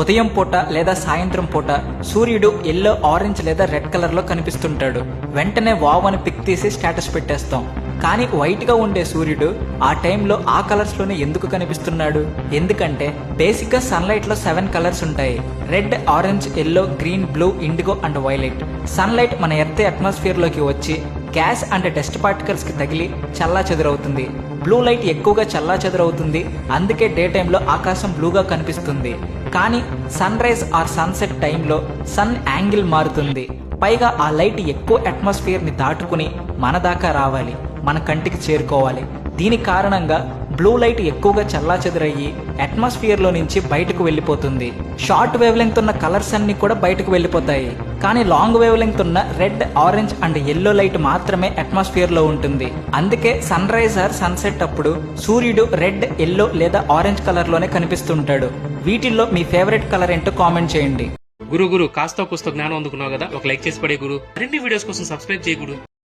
ఉదయం పూట లేదా సాయంత్రం పూట సూర్యుడు ఎల్లో ఆరెంజ్ లేదా రెడ్ కలర్లో కనిపిస్తుంటాడు. వెంటనే వావ్ అని పిక్ తీసి స్టేటస్ పెట్టేస్తాం. కానీ వైట్గా ఉండే సూర్యుడు ఆ టైంలో ఆ కలర్స్లోనే ఎందుకు కనిపిస్తున్నాడు? ఎందుకంటే బేసిక్గా సన్లైట్లో సెవెన్ కలర్స్ ఉంటాయి. Red orange yellow green blue indigo and violet. Sunlight మన ఎర్త్ అట్మాస్ఫియర్లోకి వచ్చి గ్యాస్ అండ్ డస్ట్ పార్టికల్స్కి తగిలి చల్లా చెదురవుతుంది. బ్లూ లైట్ ఎక్కువగా చల్లా చెదురవుతుంది. అందుకే డే టైంలో ఆకాశం బ్లూగా కనిపిస్తుంది. కానీ సన్ రైజ్ ఆర్ సన్సెట్ టైంలో సన్ యాంగిల్ మారుతుంది. పైగా ఆ లైట్ ఎక్కువ అట్మాస్ఫియర్ని దాటుకుని మన దాకా రావాలి. మన కంటికి చేరుకోవాలి. దీని కారణంగా బ్లూ లైట్ ఎక్కువగా చల్లా చెదురయ్యి అట్మాస్ఫియర్లో నుంచి బయటకు వెళ్ళిపోతుంది. షార్ట్ వేవ్ లెంగ్త్ ఉన్న కలర్స్ అన్ని కూడా బయటకు వెళ్ళిపోతాయి. కానీ లాంగ్ వేవ్ లెంగ్త్ ఉన్న red orange and yellow light మాత్రమే అట్మాస్ఫియర్లో ఉంటుంది. అందుకే సన్ రైజ్ ఆర్ సన్సెట్ అప్పుడు సూర్యుడు రెడ్ ఎల్లో లేదా ఆరెంజ్ కలర్లోనే కనిపిస్తుంటాడు. వీటిల్లో మీ ఫేవరెట్ కలర్ ఏంటో కామెంట్ చేయండి. గురు గురు కాస్త కొస్త జ్ఞానం అందుకున్నావు కదా ఒక లైక్ చేసి పడే గురు. రెండు వీడియోస్ కోసం సబ్స్క్రైబ్ చేయ గురు.